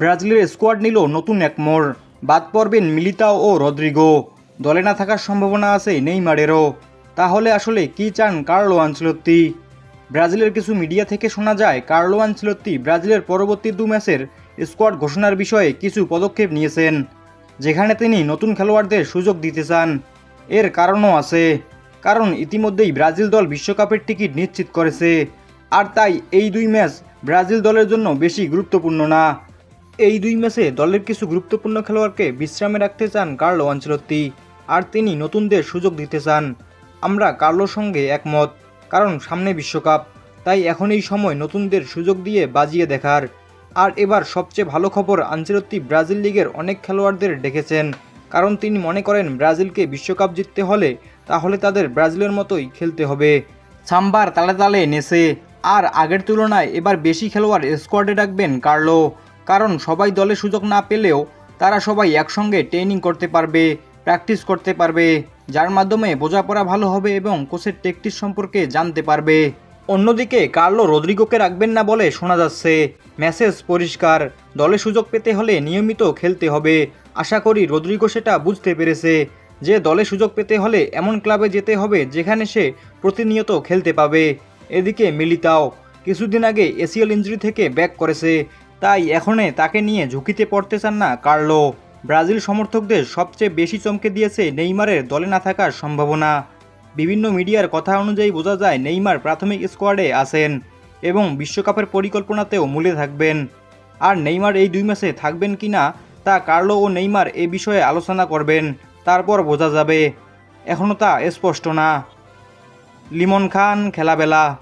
ব্রাজিলের স্কোয়াড নিল নতুন এক মোড়। বাদ পড়বেন মিলিতাও ও রদ্রিগো। দলে না থাকার সম্ভাবনা আছে নেইমারেরও। তাহলে আসলে কি চান কার্লো আনচেলত্তি? ব্রাজিলের কিছু মিডিয়া থেকে শোনা যায়, কার্লো আনচেলত্তি ব্রাজিলের পরবর্তী দু ম্যাচের স্কোয়াড ঘোষণার বিষয়ে কিছু পদক্ষেপ নিয়েছেন, যেখানে তিনি নতুন খেলোয়াড়দের সুযোগ দিতে চান। এর কারণও আছে, কারণ ইতিমধ্যেই ব্রাজিল দল বিশ্বকাপের টিকিট নিশ্চিত করেছে। আর তাই এই দুই ম্যাচ ব্রাজিল দলের জন্য বেশি গুরুত্বপূর্ণ না। এই দুই ম্যাচে দলের কিছু গুরুত্বপূর্ণ খেলোয়াড়কে বিশ্রামে রাখতে চান কার্লো আঞ্চলত্তি আর তিনি নতুনদের সুযোগ দিতে চান। আমরা কার্লোর সঙ্গে একমত, কারণ সামনে বিশ্বকাপ, তাই এখন এই সময় নতুনদের সুযোগ দিয়ে বাজিয়ে দেখার। আর এবার সবচেয়ে ভালো খবর আঞ্চলত্তি ব্রাজিল লিগের অনেক খেলোয়াড়দের ডেকেছেন, কারণ তিনি মনে করেন ব্রাজিলকে বিশ্বকাপ জিততে হলে তাহলে তাদের ব্রাজিলের মতোই খেলতে হবে। সাম্বার তালে তালে নেসে আর আগের তুলনায় এবার বেশি খেলোয়াড় স্কোয়াডে রাখবেন কার্লো। কারণ সবাই দলে সুযোগ না পেলেও তারা সবাই একসঙ্গে ট্রেনিং করতে পারবে প্র্যাকটিস করতে পারবে, যার মাধ্যমে বোঝাপড়া ভালো হবে এবং কোচের টেকটিস সম্পর্কে জানতে পারবে। অন্যদিকে কার্লো রদ্রিগোকে রাখবেন না বলে শোনা যাচ্ছে। মেসেজ পরিষ্কার, দলে সুযোগ পেতে হলে নিয়মিত খেলতে হবে। আশা করি রদ্রিগো সেটা বুঝতে পেরেছে যে দলে সুযোগ পেতে হলে এমন ক্লাবে যেতে হবে যেখানে সে প্রতিনিয়ত খেলতে পাবে। এদিকে মিলিতাও কিছুদিন আগে এসিএল ইঞ্জুরি থেকে ব্যাক করেছে। তাই এখনে তাকে নিয়ে ঝুঁকিতে পড়তে চান না কার্লো। ব্রাজিল সমর্থকদের সবচেয়ে বেশি চমকে দিয়েছে নেইমারের দলে না থাকার সম্ভাবনা। বিভিন্ন মিডিয়ার কথা অনুযায়ী বোঝা যায় নেইমার প্রাথমিক স্কোয়াডে আছেন এবং বিশ্বকাপের পরিকল্পনাতেও মূলে থাকবেন। আর নেইমার এই দুই ম্যাচে থাকবেন কিনা তা কার্লো ও নেইমার এ বিষয়ে আলোচনা করবেন, তারপর বোঝা যাবে। এখনও তা স্পষ্ট না। লিমন খান, খেলাবেলা।